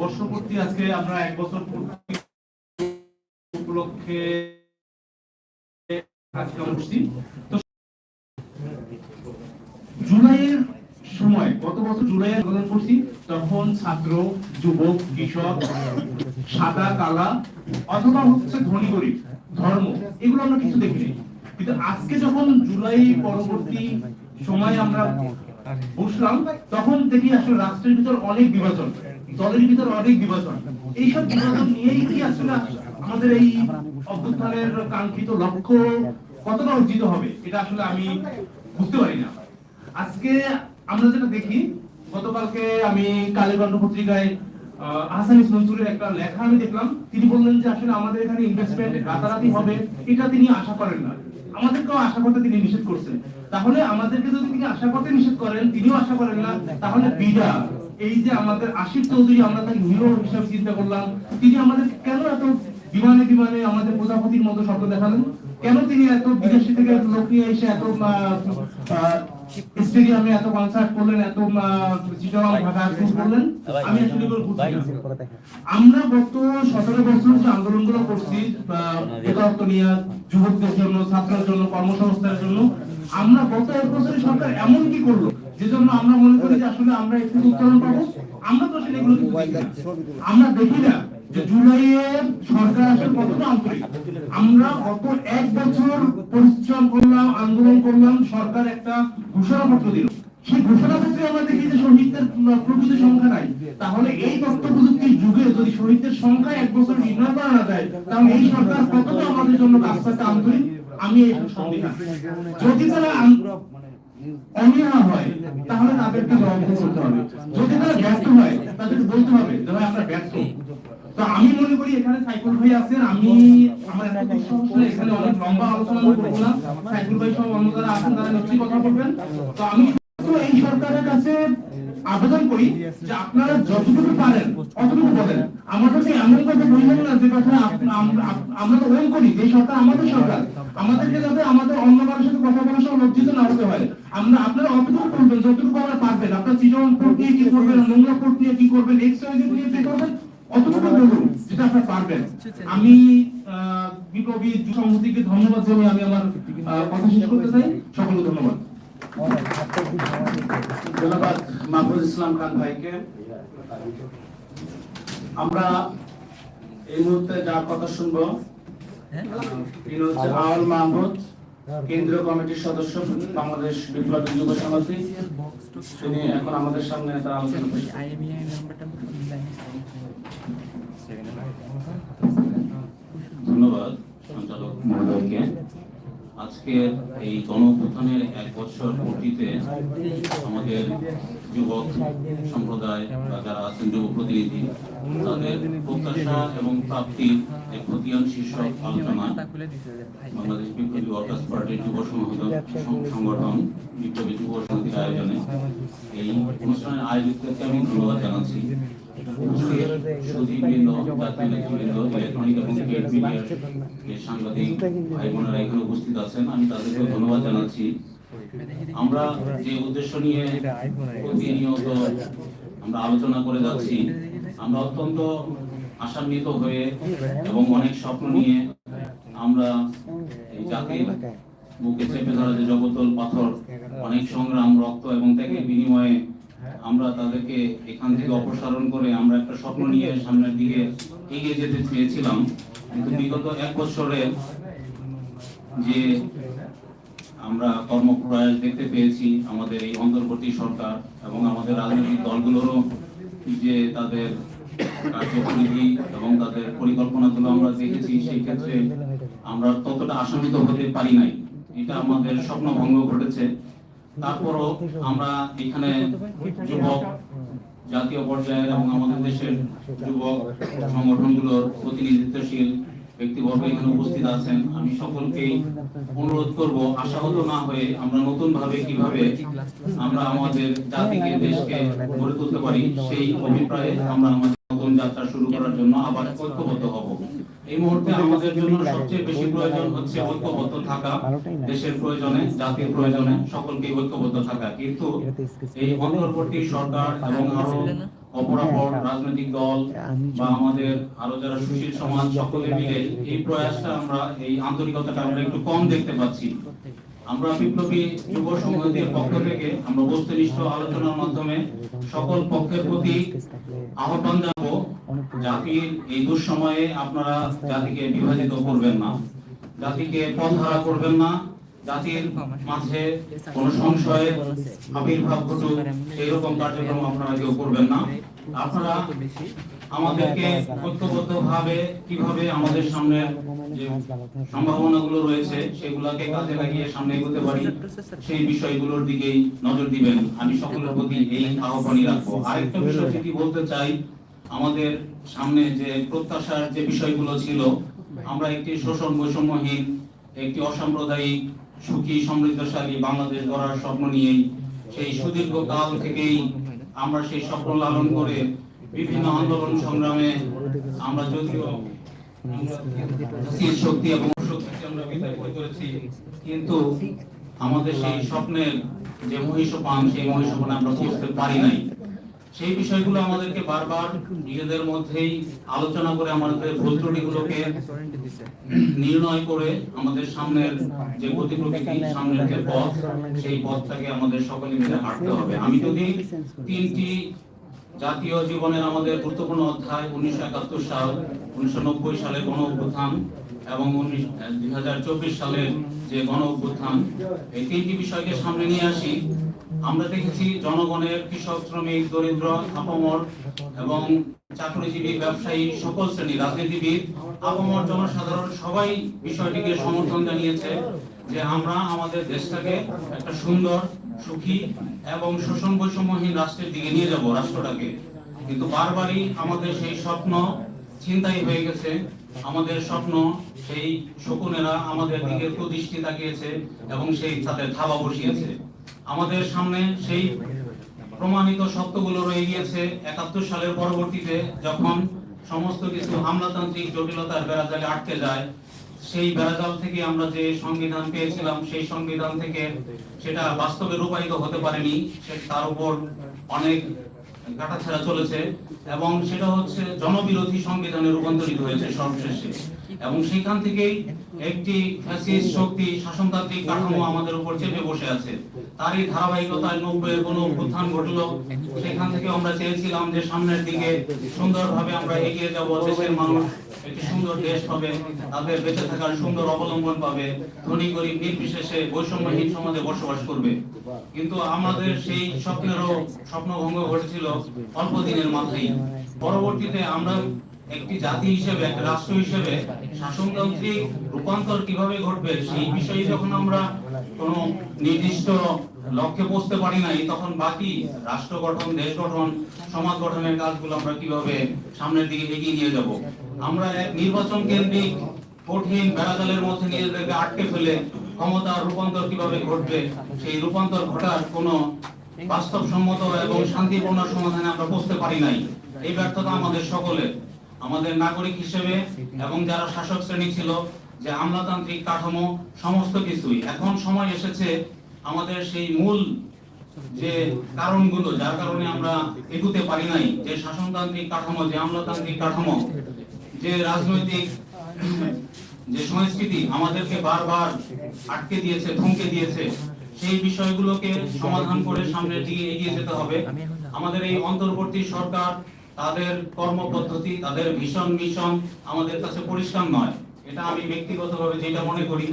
বর্ষপূর্তি আজকে আমরা এক বছর পূর্তি উপলক্ষে জুলাইয়ের সময়, গত বছর জুলাই তখন ছাত্র, যুবক, কৃষক, সাদা, কালা অথবা হচ্ছে ধনী, গরিব, ধর্ম, এগুলো আমরা কিছু দেখিনি। কিন্তু আজকে যখন জুলাই পরবর্তী সময় আমরা বুঝলাম তখন দেখি আসলে রাষ্ট্রের ভিতর অনেক বিভাজন। দলের ভিতর অনেক বিভাজন। এইসব বিভাজন নিয়েই কি আসলে আমাদের এই অভ্যুত্থানের কাঙ্ক্ষিত লক্ষ্য কতটা অর্জিত হবে এটা আসলে আমি বুঝতে পারি না। আজকে আমরা যেটা দেখি গতকালকে আমি কালেকণ্ঠ পত্রিকায় আহ, আহসান মনসুরের একটা লেখা আমি দেখলাম। তিনি বললেন যে আসলে আমাদের এখানে ইনভেস্টমেন্ট রাতারাতি হবে এটা তিনি আশা করেন না। আমাদেরকেও আশা করতে তিনি নিষেধ করছেন। তাহলে আমাদেরকে যদি তিনি আশা করতে নিষেধ করেন তিনিও আশা করেন না তাহলে বিডা এই যে আমাদের আশিফ চৌধুরী, আমরা তাকে হিরো হিসাবে চিন্তা করলাম। তিনি আমাদের কেন এত বিমানে বিমানে আমাদের প্রজাপতির মতো শব্দ দেখালেন? কেন তিনি এত বিদেশি থেকে লোক নিয়ে এসে এত স্টেডিয়ামে এত কনসার্ট করলেন, এত করলেন? আমি আসলে। আমরা গত সতেরো বছর যে আন্দোলনগুলো করছি বেকারত্ব নিয়ে, যুবকদের জন্য, ছাত্রের জন্য, কর্মসংস্থানের জন্য, আমরা গত এক বছরে সরকার এমন কি করল? আমরা দেখি না। যে জুলাইয়ে সরকার আসলে কতটা আন্তরিক। আমরা গত এক বছর পরিশ্রম করলাম, আন্দোলন করলাম, সরকার একটা ঘোষণাপত্র দিল। সেই ঘোষণাপত্রে আমরা দেখি যে শহীদদের প্রকৃত সংখ্যা নাই। তাহলে এই তথ্য প্রযুক্তির যুগে যদি শহীদদের সংখ্যা এক বছর নির্ণয় করা না যায়, তাহলে এই সরকার কতটা আমাদের জন্য করতে আন্তরিক? আমি এই সন্দেহ যদি তারা অনীহা হয় তাহলে তাদেরকে জবাব করতে হবে? যদি তারা ব্যর্থ হয়, তাদেরকে বলতে হবে যে ভাই আমরা ব্যর্থ। তো আমি মনে করি এখানে সাইকুল ভাই আছেন, আমি আমার এত দুঃসাহস এখানে অনেক লম্বা আলোচনা করব না সাইকুল ভাই সব অন্য যারা আছেন, তারা নিশ্চয়ই কথা বলবেন। তো আমি এই সরকারের কাছে আবেদন করি যে আপনারা যতটুকু পারেন, অতটুকু বলেন। আমার কাছে এমন কথা বলবেন না যে কথা আমরা তো ওয়েল করি, যে সরকার আমাদের সরকার। আমাদেরকে যাতে আমাদের অন্য কারোর সাথে কথা বলার সময় লজ্জিত না হতে হয়। আমরা আপনারা অতটুকু করবেন যতটুকু আমরা পারবেন। আপনার পোর্ট নিয়ে কি করবেন নোংরা নিয়ে কি করবেন নিয়ে কি করবেন অতটুকু বলুন যেটা আপনারা পারবেন। আমি বিপ্লবী সংহতিকে ধন্যবাদ জানিয়ে আমি আমার কথা শেষ করতে চাই। সকলকে ধন্যবাদ। ধন্যবাদ মাহফুজ ইসলাম খান ভাইকে। আমরা এই মুহূর্তে যার কথা শুনব তিনি হচ্ছে আওয়াল মাহমুদ। কেন্দ্রীয় কমিটির সদস্য বাংলাদেশ বিপ্লবী যুব সমিতি তিনি এখন আমাদের সামনে তার আলোচনা ধন্যবাদ, সঞ্চালক মহোদয়কে। আজকে এই গণ অভ্যুত্থানের এক বছর পূর্তিতে আমাদের যুবক সম্প্রদায় বা যারা আছেন যুব প্রতিনিধি, তাদের প্রত্যাশা এবং প্রাপ্তির এক খতিয়ান শীর্ষক আলোচনা বাংলাদেশ বিপ্লবী ওয়ার্কার্স পার্টির যুব সংগঠন, বিপ্লবী যুব সমিতির আয়োজনে। এই অনুষ্ঠানের আয়োজকদেরকে আমি ধন্যবাদ জানাচ্ছি। আমরা যে উদ্দেশ্য নিয়ে আমরা আলোচনা করে যাচ্ছি, আমরা অত্যন্ত আশান্বিত হয়ে এবং অনেক স্বপ্ন নিয়ে আমরা জাতির বুকে চেপে ধরা যে জগতল পাথর, অনেক সংগ্রাম, রক্ত এবং ত্যাগের বিনিময়ে আমরা তাদেরকে এখান থেকে অপসারণ করে আমরা একটা স্বপ্ন নিয়ে সামনের দিকে এগিয়ে যেতে চেয়েছিলাম। কিন্তু বিগত এক বছরে যে আমরা কর্মপ্রয়াস দেখতে পেয়েছি, আমাদের এই অন্তর্বর্তী সরকার এবং আমাদের রাজনৈতিক দলগুলোরও যে তাদের কার্যপরিধি এবং তাদের পরিকল্পনাগুলো আমরা দেখেছি, সেই ক্ষেত্রে আমরা ততটা আশান্বিত হতে পারি নাই। এটা আমাদের স্বপ্নভঙ্গ ঘটেছে। তারপরও আমরা এখানে যুবক, জাতীয় পর্যায়ে এবং আমাদের দেশের যুবক সংগঠনগুলোর প্রতিনিধিত্বশীল ব্যক্তিবর্গ এখানে উপস্থিত আছেন। আমি সকলকেই অনুরোধ করব, আশাহত না হয়ে আমরা নতুন ভাবে কীভাবে আমরা আমাদের জাতিকে, দেশকে গড়ে তুলতে পারি, সেই অভিপ্রায়ে আমরা আমাদের নতুন যাত্রা শুরু করার জন্য আবার ঐক্যবদ্ধ হব। এই মুহূর্তে আমাদের জন্য সবচেয়ে বেশি প্রয়োজন হচ্ছে ঐক্যবদ্ধ থাকা দেশের প্রয়োজনে জাতির প্রয়োজনে সকলকে ঐক্যবদ্ধ থাকা। কিন্তু এই অন্তর্বর্তী সরকার এবং আরও অপরাপর রাজনৈতিক দল বা আমাদের আরও যারা সুশীল সমাজ সকলে মিলে এই প্রয়াসটা আমরা এই আন্তরিকতাটা আমরা একটু কম দেখতে পাচ্ছি। আমরা বিপ্লবী যুব সংহতির পক্ষ থেকে আমরা বস্তুনিষ্ঠ আলোচনার মাধ্যমে সকল পক্ষের প্রতি আহ্বান জানাব জাতির এই দুঃসময়ে আপনারা জাতিকে বিভাজিত করবেন না, জাতিকে পথ পথহারা করবেন না, জাতির মাঝে কোন সংশয়ে, আবির্ভাব ঘটুক, এইরকম কার্যক্রম আপনারা কেউ করবেন না। আপনারা আমাদেরকে ঐক্যবদ্ধ ভাবে কীভাবে আমাদের সামনে যে সম্ভাবনাগুলো রয়েছে, সেগুলোকে কাজে লাগিয়ে সামনে এগোতে পারি, সেই বিষয়গুলোর দিকেই নজর দিবেন। আমি সকলের প্রতি এই আহ্বানই রাখব। আরেকটা বিষয় যদি বলতে চাই, আমাদের সামনে যে প্রত্যাশার যে বিষয়গুলো ছিল, আমরা একটি শোষণ বৈষম্যহীন, একটি অসাম্প্রদায়িক, সুখী, সমৃদ্ধশালী বাংলাদেশ গড়ার স্বপ্ন নিয়েই, সেই সুদীর্ঘ কাল থেকেই আমরা সেই স্বপ্ন লালন করে বিভিন্ন আন্দোলন সংগ্রামে আমরা যদিও শক্তি এবং শক্তিকে আমরা বিদায় করে করেছি কিন্তু আমাদের সেই স্বপ্নের যে মহিষপান সেই মহিষপানে আমরা পৌঁছতে পারি নাই। সেই বিষয়গুলো আমাদেরকে বারবার নিজেদের মধ্যেই আলোচনা করে আমাদের ভুল ত্রুটিগুলোকে নির্ণয় করে আমাদের সামনের যে গতি প্রকৃতি, সামনের যে পথ, সেই পথটাকে আমাদের সকলে মিলে হাঁটতে হবে। আমি যদি তিনটি জাতীয় জীবনের আমাদের গুরুত্বপূর্ণ অধ্যায় উনিশশো একাত্তর সাল, উনিশশো নব্বই সালের গণ অভ্যুত্থান এবং দুই হাজার চব্বিশ সালের যে গণ অভ্যুত্থান। এই তিনটি বিষয়কে সামনে নিয়ে আসি। আমরা দেখেছি জনগণের কৃষক, শ্রমিক, দরিদ্র, আপমর এবং চাকরিজীবী, ব্যবসায়ী সকল শ্রেণি রাজনীতিবিদ, আপমর জনসাধারণ সবাই বিষয়টিকে সমর্থন জানিয়েছে যে আমরা আমাদের দেশটাকে একটা সুন্দর সুখী এবং শোষণ বৈষম্যহীন রাষ্ট্রের দিকে নিয়ে যাব রাষ্ট্রটাকে। কিন্তু বারবারই আমাদের সেই স্বপ্ন চিন্তাই হয়ে গেছে। আমাদের স্বপ্ন সেই শকুনেরা আমাদের দিকে কুদৃষ্টি তাকিয়েছে এবং সেই তাদের থাবা বসিয়েছে। আমাদের সামনে সেই প্রমাণিত সত্যগুলো রয়ে গিয়েছে একাত্তর সালের পরবর্তীতে, যখন সমস্ত কিছু আমলাতান্ত্রিক জটিলতার বেড়াজালে আটকে যায় সেই বেড়াজাল থেকে আমরা যে সংবিধান পেয়েছিলাম, সেই সংবিধান থেকে সেটা বাস্তবে রূপায়িত হতে পারেনি। তার উপর অনেক কাটাছেড়া চলেছে এবং সেটা হচ্ছে জনবিরোধী সংবিধানে রূপান্তরিত হয়েছে সর্বশেষে। এবং সেখান থেকেই একটি শক্তি শাসনতান্ত্রিক কাঠামো আমাদের উপর চেপে বসে আছে। তারই ধারাবাহিকতায় নব্বইয়ের কোনো উত্থান ঘটলো। সেখান থেকে আমরা চেয়েছিলাম যে সামনের দিকে সুন্দরভাবে আমরা এগিয়ে যাব দেশের মানুষ। একটি সুন্দর দেশ পাবে, তাদের বেঁচে থাকার সুন্দর অবলম্বন পাবে, ধনী গরিব নির্বিশেষে বৈষম্যহীন সমাজে বসবাস করবে। কিন্তু আমাদের সেই স্বপ্নেরও স্বপ্নভঙ্গ ঘটেছিল অল্প দিনের মাথায় পরবর্তীতে আমরা একটি জাতি হিসেবে, একটা রাষ্ট্র হিসেবে শাসনতান্ত্রিক রূপান্তর কীভাবে ঘটবে, সেই বিষয়ে যখন আমরা কোনো নির্দিষ্ট লক্ষ্যে পৌঁছতে পারি নাই, তখন বাকি রাষ্ট্র গঠন, দেশ গঠন, সমাজ গঠনের কাজগুলো আমরা কীভাবে সামনের দিকে এগিয়ে নিয়ে যাব? আমরা এক নির্বাচন কেন্দ্রিক কঠিন বেড়াজালের মধ্যে নিজেদেরকে আটকে ফেলে ক্ষমতার রূপান্তর কীভাবে ঘটবে, সেই রূপান্তর ঘটার কোনো বাস্তবসম্মত এবং শান্তিপূর্ণ সমাধানে আমরা পৌঁছতে পারি নাই। এই ব্যর্থতা আমাদের সকলের, আমাদের নাগরিক হিসেবে এবং যারা শাসক শ্রেণি ছিল, যে আমলাতান্ত্রিক কাঠামো, সমস্ত কিছুই। এখন সময় এসেছে আমাদের সেই মূল যে কারণগুলো, যার কারণে আমরা এগুতে পারি নাই। যে শাসনতান্ত্রিক কাঠামো, যে আমলাতান্ত্রিক কাঠামো যে রাজনৈতিক, যে সংস্কৃতি আমাদেরকে বারবার আটকে দিয়েছে, থমকে দিয়েছে, সেই বিষয়গুলোকে সমাধান করে সামনে দিকে এগিয়ে যেতে হবে। আমাদের এই অন্তর্বর্তী সরকার তাদের কর্মপদ্ধতি, তাদের ভীষণ মিশন আমাদের কাছে পরিষ্কার নয়। এটা আমি ব্যক্তিগতভাবে যেটা মনে করি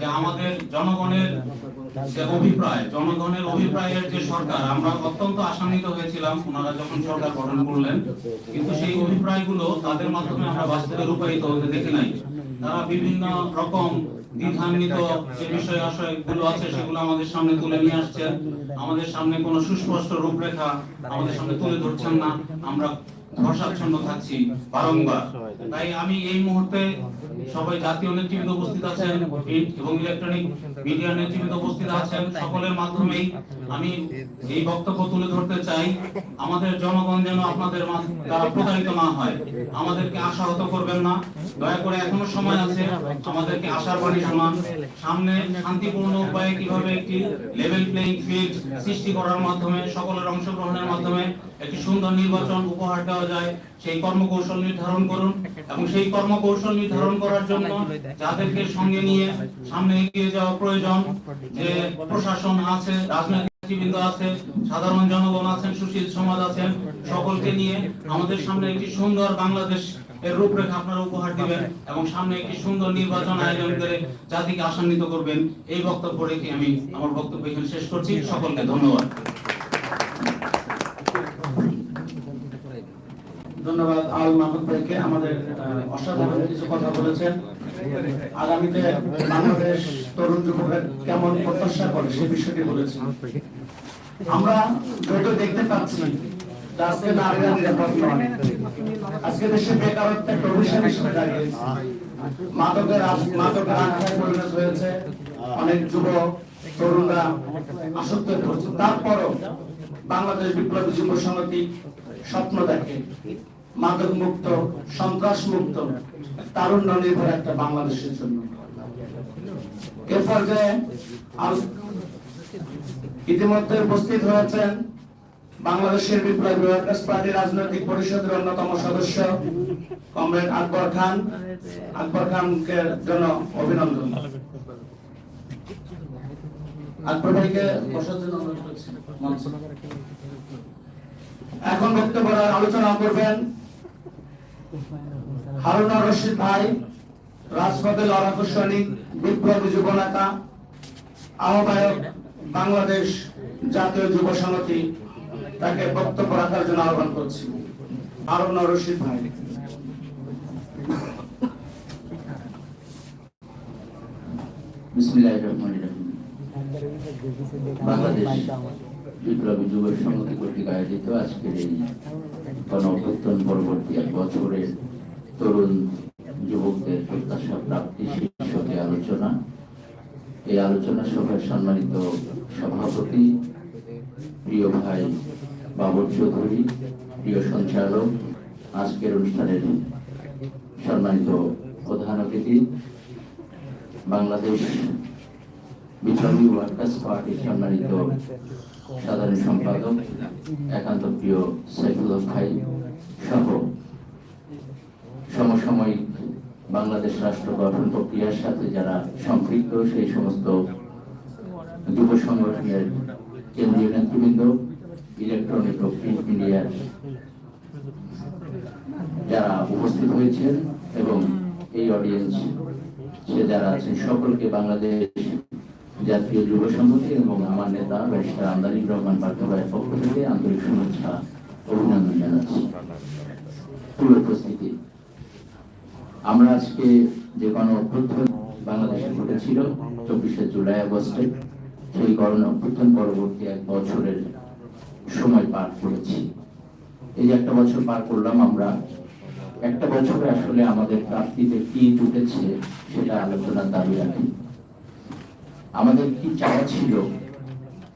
যে আমাদের জনগণের যে অভিপ্রায়, জনগণের অভিপ্রায়ের যে সরকার, আমরা অত্যন্ত আশান্বিত হয়েছিলাম ওনারা যখন সরকার গঠন করলেন, কিন্তু সেই অভিপ্রায়গুলো তাদের মাধ্যমে আমরা বাস্তবে রূপায়িত হতে দেখি নাই। তারা বিভিন্ন রকম দ্বিধান্বিত যে বিষয় আশয়গুলো আছে সেগুলো আমাদের সামনে তুলে নিয়ে আসছেন। আমাদের সামনে কোনো সুস্পষ্ট রূপরেখা আমাদের সামনে তুলে ধরছেন না। আমরা ধর্ষাচ্ছন্ন থাকছি বারংবার। তাই আমি এই মুহূর্তে সবাই জাতীয় নেতৃবৃন্দ উপস্থিত আছেন এবং ইলেকট্রনিক মিডিয়া নেতৃবৃন্দ উপস্থিত আছেন, সকলের মাধ্যমেই আমি এই বক্তব্য তুলে ধরতে চাই। আমাদের জনগণ যেন আপনাদের দ্বারা প্রতারিত না হয়। আমাদেরকে আশাহত করবেন না। দয়া করে এখনও সময় আছে। আমাদেরকে আশার বাণী শোনান। সামনে শান্তিপূর্ণ উপায়ে কীভাবে একটি লেভেল প্লেইং ফিল্ড সৃষ্টি করার মাধ্যমে, সকলের অংশগ্রহণের মাধ্যমে একটি সুন্দর নির্বাচন উপহার দেওয়া যায়, সেই কর্মকৌশল নির্ধারণ করুন এবং সেই কর্মকৌশল নির্ধারণ করার জন্য যাদেরকে সঙ্গে নিয়ে সামনে এগিয়ে যাওয়া প্রয়োজন। যে প্রশাসন আছে রাজনৈতিক আছে, সাধারণ জনগণ আছেন, সুশীল সমাজ আছেন, সকলকে নিয়ে আমাদের সামনে একটি সুন্দর বাংলাদেশ এর রূপরেখা আপনারা উপহার দিবেন এবং সামনে একটি সুন্দর নির্বাচন আয়োজন করে জাতিকে আশান্বিত করবেন। এই বক্তব্য রেখে আমি আমার বক্তব্য এখানে শেষ করছি। সকলকে ধন্যবাদ। ধন্যবাদ আল মাহমুদ ভাইকে। আমাদের অসাধারণ কিছু কথা বলেছেন। আগামীতে বাংলাদেশ তরুণ যুবকের কেমন প্রত্যাশা করে সে বিষয়টি বলেছেন। আমরা যত দেখতে পাচ্ছি আজকে আজকে দেশে বেকারত্ব একটা অভিশাপ হিসেবে দাঁড়িয়েছে। মাদকের মাদকের আখ্যায় পরিণত হয়েছে অনেক যুবক, তরুণরা আসক্ত হয়ে পড়ছে। তারপরও বাংলাদেশ বিপ্লবী যুব সমিতি স্বপ্ন দেখে। মাদক মুক্ত সন্ত্রাস মুক্ত তারুণ্য নির্ভর একটা বাংলাদেশের জন্য। এ পর্যায়ে ইতিমধ্যে উপস্থিত হয়েছেন বাংলাদেশের বিপ্লবী ওয়ার্কার্স পার্টি রাজনৈতিক পরিষদের অন্যতম সদস্য কমরেড আকবর খান। আকবর খানকে জন্য অভিনন্দন। আকবর ভাইকে বসার জন্য অনুরোধ করছি। এখন বক্তব্য আলোচনা করবেন হারুন রশিদ ভাই রাজপথে সৈনিক, বিপ্লবী যুব নেতা, আহ্বায়ক বাংলাদেশ জাতীয় যুব সমিতি, তাকে বক্তব্য রাখার জন্য আহ্বান করছি। হারুন রশিদ ভাই। বিসমিল্লাহির রহমানির রহিম। বাংলাদেশ বিপ্লবী যুব সংহতি কর্তৃক আয়োজিত আজকের এই গণ পরবর্তী এক বছরের তরুণ যুবকদের প্রত্যাশা, প্রাপ্তি, শীর্ষকে আলোচনা। এই আলোচনা সভায় সম্মানিত সভাপতি, প্রিয় ভাই বাবর চৌধুরী, প্রিয় সঞ্চালক, আজকের অনুষ্ঠানের সম্মানিত প্রধান অতিথি, বাংলাদেশ বিপ্লবী ওয়ার্কার্স পার্টির সম্মানিত সাধারণ সম্পাদক, একান্ত প্রিয় সাইফুল ভাই সহ সমসাময়িক বাংলাদেশ রাষ্ট্র গঠন প্রক্রিয়ার সাথে যারা সম্পৃক্ত, সেই সমস্ত যুব সংগঠনের কেন্দ্রীয় নেতৃবৃন্দ, ইলেকট্রনিক ও প্রিন্ট মিডিয়ার যারা উপস্থিত হয়েছেন এবং এই অডিয়েন্স, সে যারা আছেন, সকলকে বাংলাদেশ জাতীয় যুব সংহতি এবং আমার নেতা ব্যারিস্টার আমদানি রহমান পার্থ পক্ষ থেকে আন্তরিক শুভেচ্ছা অভিনন্দন জানাচ্ছি। উপস্থিতি। আমরা আজকে যে গণ অভ্যুত্থান বাংলাদেশে ঘটেছিল চব্বিশে জুলাই আগস্টে, সেই গণ অভ্যুত্থান পরবর্তী এক বছরের সময় পার করেছি। এই যে একটা বছর পার করলাম আমরা, একটা বছরে আসলে আমাদের প্রাপ্তিতে কি জুটেছে সেটা আলোচনার দাবি রাখি। আমাদের কি চাওয়া ছিল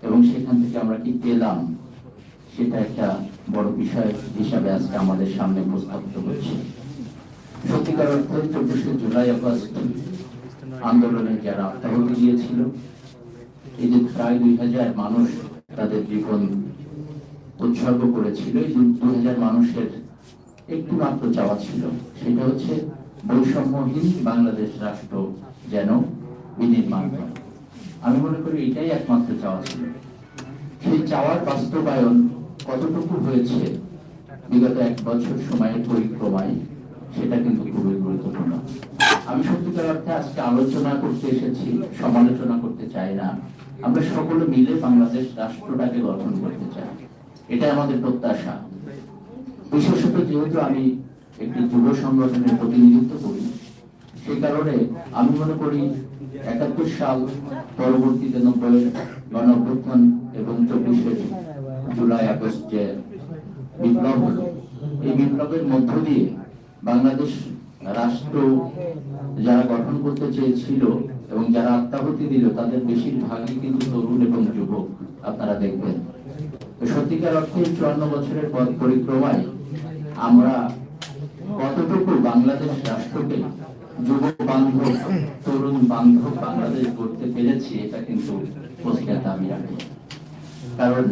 এবং সেখান থেকে আমরা কি পেলাম, সেটা একটা বড় বিষয় হিসাবে আজকে আমাদের সামনে উপস্থাপিত হচ্ছে। সত্যিকার অর্থে চব্বিশে জুলাই আগস্ট আন্দোলনে যারা আত্মাহুতি দিয়েছিল, এই যে প্রায় দুই হাজার মানুষ তাদের জীবন উৎসর্গ করেছিল, এই দুই হাজার মানুষের একটু মাত্র চাওয়া ছিল, সেটা হচ্ছে বৈষম্যহীন বাংলাদেশ রাষ্ট্র যেন বিনির্মাণ হয় আমি মনে করি এটাই একমাত্র চাওয়া ছিল। সেই চাওয়ার বাস্তবায়ন কতটুকু হয়েছে বিগত এক বছর সময়ের পরিক্রমায়, সেটা কিন্তু খুবই গুরুত্বপূর্ণ। আমি সত্যিকার অর্থে আজকে আলোচনা করতে এসেছি, সমালোচনা করতে চাই না। আমরা সকলে মিলে বাংলাদেশ রাষ্ট্রটাকে গঠন করতে চাই। এটা আমাদের প্রত্যাশা। বিশেষত যেহেতু আমি একটি যুব সংগঠনের প্রতিনিধিত্ব করি, সেই কারণে আমি মনে করি একাত্তর সাল পরবর্তীতে নব্বই গণ এবং চব্বিশের জুলাই আগস্ট যে বিপ্লব এই বিপ্লবের মধ্য দিয়ে বাংলাদেশ রাষ্ট্র যারা গঠন করতে চেয়েছিল এবং যারা আত্মাহুতি দিল, তাদের বেশিরভাগই কিন্তু তরুণ এবং যুবক, আপনারা দেখবেন। সত্যিকার অর্থে চুয়ান্ন বছরের পথ পরিক্রমায় আমরা কতটুকু বাংলাদেশ রাষ্ট্রকে যুব বান্ধব, তরুণ বান্ধব বাংলাদেশ গড়তে পেরেছি, এটা কিন্তু প্রশ্নের দাবি রাখে। কারণ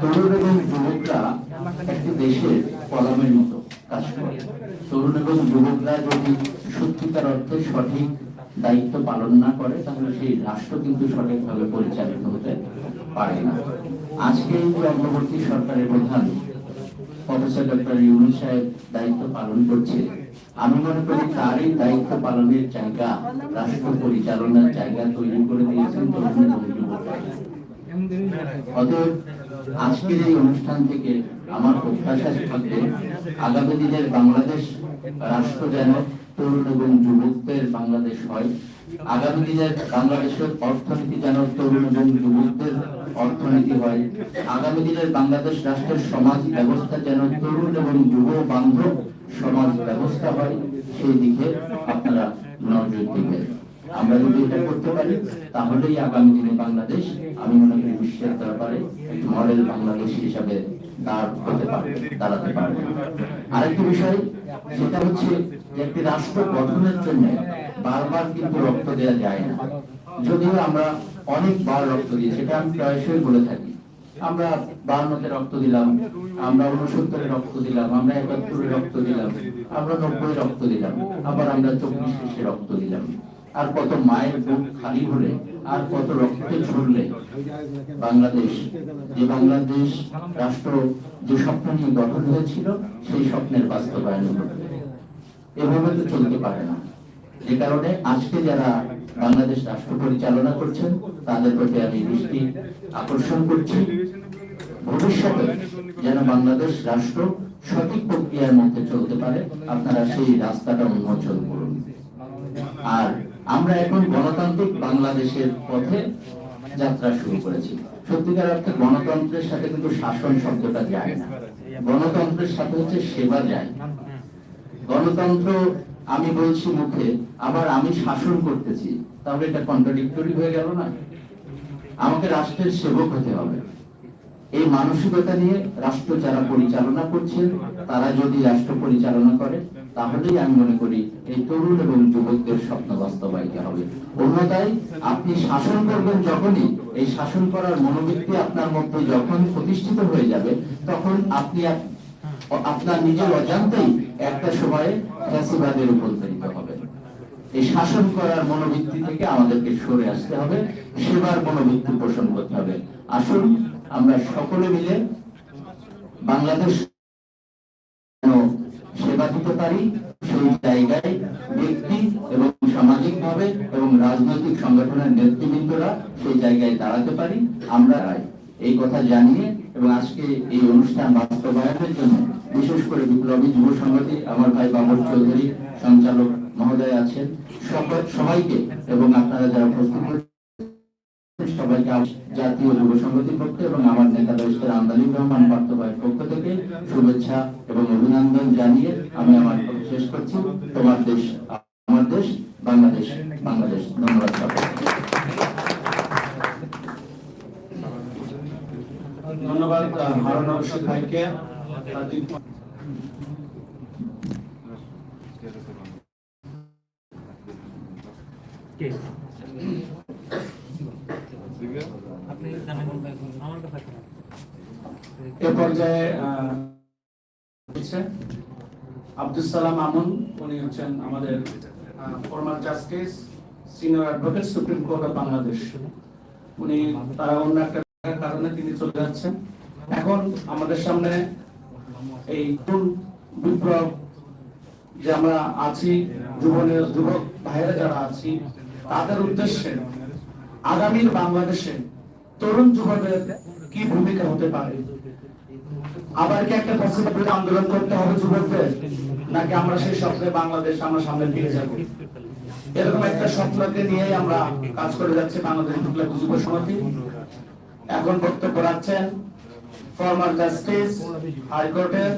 তরুণ এবং যুবকরা একটি দেশের কলমের মতো কাজ করে। তরুণ এবং যুবকরা যদি সত্যিকার অর্থে সঠিক দায়িত্ব পালন না করে, তাহলে সেই রাষ্ট্র কিন্তু সঠিকভাবে পরিচালিত হতে পারে না। আজকে যে অন্তর্বর্তী সরকারের প্রধান, প্রফেসর ডক্টর ইউনুস সাহেব দায়িত্ব পালন করছে আমি মনে করি তারই দায়িত্ব পালনের জায়গা, রাষ্ট্র পরিচালনার জায়গা তৈরি করে দিয়েছেন অতএব, আজকের এই অনুষ্ঠান থেকে আমার প্রত্যাশা থাকবে, আগামী দিনের বাংলাদেশ রাষ্ট্র যেন তরুণ এবং যুবকদের বাংলাদেশ হয়। আগামী দিনের বাংলাদেশের অর্থনীতি যেন তরুণ এবং যুবকদের অর্থনীতি হয়। আগামী দিনের বাংলাদেশ রাষ্ট্রের সমাজ ব্যবস্থা যেন তরুণ এবং যুব বান্ধব সমাজ ব্যবস্থা হয়, সেই দিকে আপনারা নজর দিবেন। আমরা যদি এটা করতে পারি, তাহলেই আগামী দিনে বাংলাদেশ, আমি মনে করি বিশ্বের দরবারে মডেল বাংলাদেশ হিসাবে দাঁড় হতে পারবে, দাঁড়াতে পারবে। আরেকটি বিষয়, সেটা হচ্ছে একটি রাষ্ট্র গঠনের জন্য বারবার কিন্তু রক্ত দেওয়া যায় না। যদিও আমরা অনেকবার রক্ত দিই, সেটা আমি প্রায়শই বলে থাকি। আমরা বাহান্নতে রক্ত দিলাম, আমরা উনসত্তরে রক্ত দিলাম, আমরা একাত্তরে রক্ত দিলাম, আমরা নব্বই রক্ত দিলাম, আবার আমরা চব্বিশ রক্ত দিলাম। আর কত মায়ের বুক খালি হলে, আর কত রক্তে ঝরলে, বাংলাদেশ, যে বাংলাদেশ রাষ্ট্র যে স্বপ্ন নিয়ে গঠন হয়েছিল, সেই স্বপ্নের বাস্তবায়ন এভাবে তো চলতে পারে না। যে কারণে আজকে যারা বাংলাদেশ রাষ্ট্র পরিচালনা করছেন, তাদের প্রতি আমি দৃষ্টি আকর্ষণ করছি। ভবিষ্যতে যেন বাংলাদেশ রাষ্ট্র সঠিক প্রক্রিয়ার মধ্যে চলতে পারে, আপনারা সেই রাস্তাটা উন্মোচন করুন। আর আমরা এখন গণতান্ত্রিক বাংলাদেশের পথে যাত্রা শুরু করেছি। সত্যিকার অর্থে গণতন্ত্রের সাথে কিন্তু শাসন শব্দটা যায় না। গণতন্ত্রের সাথে হচ্ছে সেবা যায়। গণতন্ত্র আমি বলছি মুখে, আবার আমি শাসন করতেছি, তাহলে এটা কন্ট্রাডিক্টরি হয়ে গেল না? আমাকে রাষ্ট্রের সেবক হতে হবে। এই মানসিকতা নিয়ে রাষ্ট্র যারা পরিচালনা করছেন তারা যদি রাষ্ট্র পরিচালনা করে, তাহলেই আমি মনে করি এই তরুণ এবং যুবকদের স্বপ্ন বাস্তবায়িত হবে। অন্যথায় আপনি শাসন করবেন যখনই, এই শাসন করার মনোবৃত্তি আপনার মধ্যে যখন প্রতিষ্ঠিত হয়ে যাবে, তখন আপনি আপনার নিজের অজান্তেই একটা সময়ে ফ্যাসিবাদে রূপান্তরিত হবে এই শাসন করার মনোবৃত্তি থেকে আমাদেরকে সরে আসতে হবে, সেবার মনোবৃত্তি পোষণ করতে হবে আসুন, আমরা সকলে মিলে বাংলাদেশ সেবা দিতে পারি, সেই জায়গায় ব্যক্তি এবং সামাজিক ভাবে এবং রাজনৈতিক সংগঠনের নেতৃবৃন্দরা সেই জায়গায় দাঁড়াতে পারি, আমরা রাই। এই কথা জানিয়ে এবং আজকে এই অনুষ্ঠান বাস্তবায়নের জন্য বিশেষ করে বিপ্লবী যুব সংগঠি আমার ভাই বাবর চৌধুরী সঞ্চালক মহোদয় আছেন। সবাইকে এবং আপনারা যারা উপস্থিত সবাইকে জাতীয় যুব সংগতির পক্ষে এবং আমার নেতা দেশের আমদানির রহমান পার্থ পক্ষ থেকে শুভেচ্ছা এবং অভিনন্দন জানিয়ে আমি আমার শেষ করছি। তোমার দেশ, আমার দেশ, বাংলাদেশ বাংলাদেশ। ধন্যবাদ হারুন আব্দুল সালাম আমন উনি হচ্ছেন আমাদের formal justice senior advocate supreme court of Bangladesh উনি তারা অন্য একটা কারণে তিনি চলে যাচ্ছেন। এখন আমাদের সামনে এই বিপ্লব যে আমরা আছি, যুবনের যুবক ভাইয়েরা যারা আছি, তাদের উদ্দেশ্যে আগামীর বাংলাদেশে তরুণ যুবকদের কি ভূমিকা হতে পারে? আবার কি একটা পসিবল আন্দোলন করতে হবে যুবকদের? নাকি আমরা সেই স্বপ্নে বাংলাদেশ আমরা সামনে ফিরে যাব? এরকম একটা স্বপ্নকে নিয়ে আমরা কাজ করে যাচ্ছি বাংলাদেশ যুব সমিতি। এখন বক্তব্য রাখছেন ফর্মার জাস্টিস হাইকোর্টের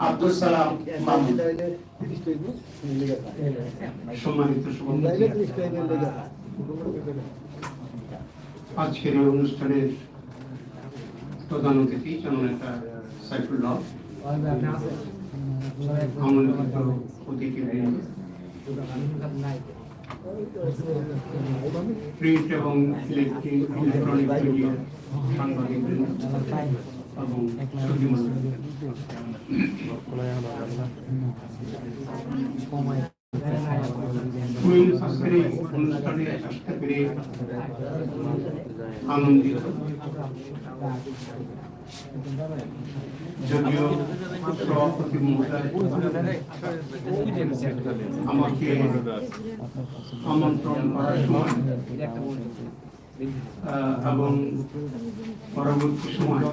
আব্দুল সালাম আজকের এই অনুষ্ঠানের প্রধান অতিথি, জননেতা সাইফুল্লাহ আমন্ত্রিত প্রিন্ট এবং ইলেকট্রনিক মিডিয়া এবং কুইন আজকের যদিও সভাপতি আমাকে আমন্ত্রণ করার সময় এবং পরবর্তী সময়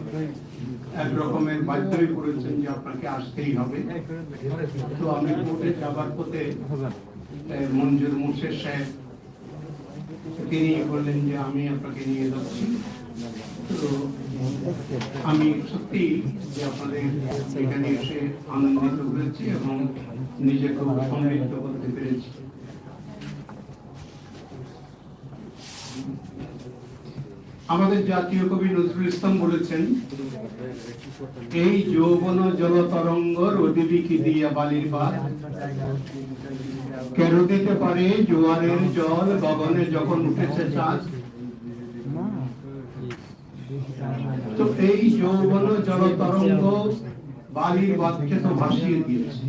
এক রকমের বাধ্য হয়ে পড়েছেন যে আপনাকে আসতেই হবে। তো আমি কোর্টে যাবার পথে মঞ্জুর মুর্শেদ সাহেব, তিনি বললেন যে আমি আপনাকে নিয়ে যাচ্ছি। তো আমি সত্যি যে আপনাদের এখানে এসে আনন্দিত হয়েছি এবং নিজেকে সমৃদ্ধ করতে পেরেছি। আমাদের জাতীয় কবি নজরুল ইসলাম বলেছেন, এই যৌবন জল তরঙ্গর অদিবিকি দিয়া বালির বাদ কেন দিতে পারে জোয়ারের জল, গগনে যখন উঠেছে চাঁদ? তো এই যৌবন জল তরঙ্গ বালির বাদকে তো ভাসিয়ে দিয়েছে।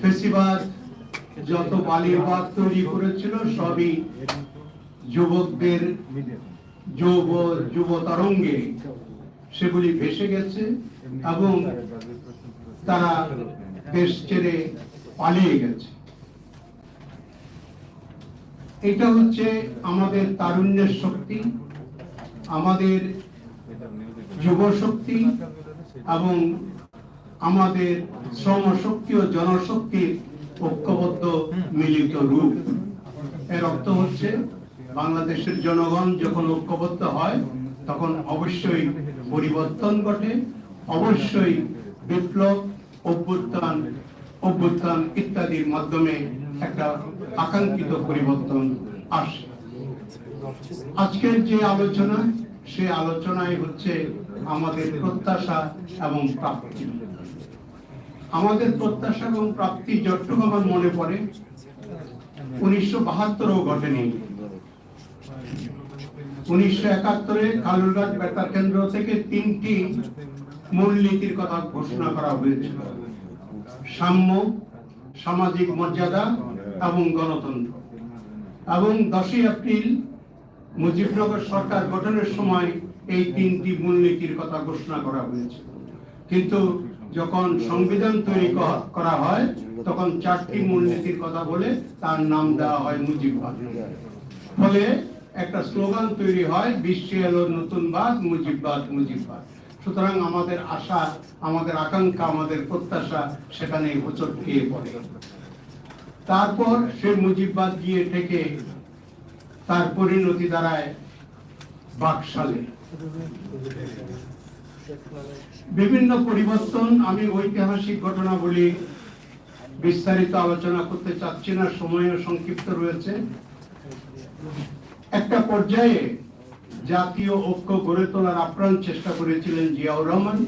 ফেসিবাদ যত বালির বাদ তৈরি করেছিল, সবই যুবকদের যৌব যুব তরঙ্গে সেগুলি ভেসে গেছে এবং তারা দেশ ছেড়ে পালিয়ে গেছে। এটা হচ্ছে আমাদের তারুণ্যের শক্তি, আমাদের যুব শক্তি এবং আমাদের শ্রম শক্তি ও জনশক্তির ঐক্যবদ্ধ মিলিত রূপ। এর অর্থ হচ্ছে বাংলাদেশের জনগণ যখন ঐক্যবদ্ধ হয়, তখন অবশ্যই পরিবর্তন ঘটে, অবশ্যই বিপ্লব, অভ্যুত্থান অভ্যুত্থান ইত্যাদির মাধ্যমে একটা আকাঙ্ক্ষিত পরিবর্তন আসে। আজকের যে আলোচনা, সে আলোচনায় হচ্ছে আমাদের প্রত্যাশা এবং প্রাপ্তি। আমাদের প্রত্যাশা এবং প্রাপ্তি যতটুকু আমার মনে পড়ে, উনিশশো বাহাত্তরও ঘটেনি। উনিশশো একাত্তরে কালুরঘাট বেতার কেন্দ্র থেকে তিনটি মূলনীতির কথা ঘোষণা করা হয়েছিল। সাম্য, সামাজিক মর্যাদা এবং গণতন্ত্র। এবং দশই এপ্রিল মুজিবনগর সরকার গঠনের সময় এই তিনটি মূলনীতির কথা ঘোষণা করা হয়েছে কিন্তু যখন সংবিধান তৈরি করা হয়, তখন চারটি মূলনীতির কথা বলে তার নাম দেওয়া হয় মুজিববাদ ফলে একটা স্লোগান তৈরি হয়, বিশ্বে এলো নতুন বাদ মুজিববাদ মুজিববাদ সুতরাং আমাদের আশা, আমাদের আকাঙ্ক্ষা, আমাদের প্রত্যাশা সেখানে হোচট খেয়ে পড়ে। তারপর সে মুজিববাদ গিয়ে থেকে তার পরিণতি দাঁড়ায় বাকশালে। বিভিন্ন পরিবর্তন, আমি ঐতিহাসিক ঘটনা বলি, বিস্তারিত আলোচনা করতে চাচ্ছি না সময়ও সংক্ষিপ্ত রয়েছে। একটা পর্যায়ে জাতীয় ঐক্য গড়ে তোলার আপ্রাণ চেষ্টা করেছিলেন জিয়াউর রহমান।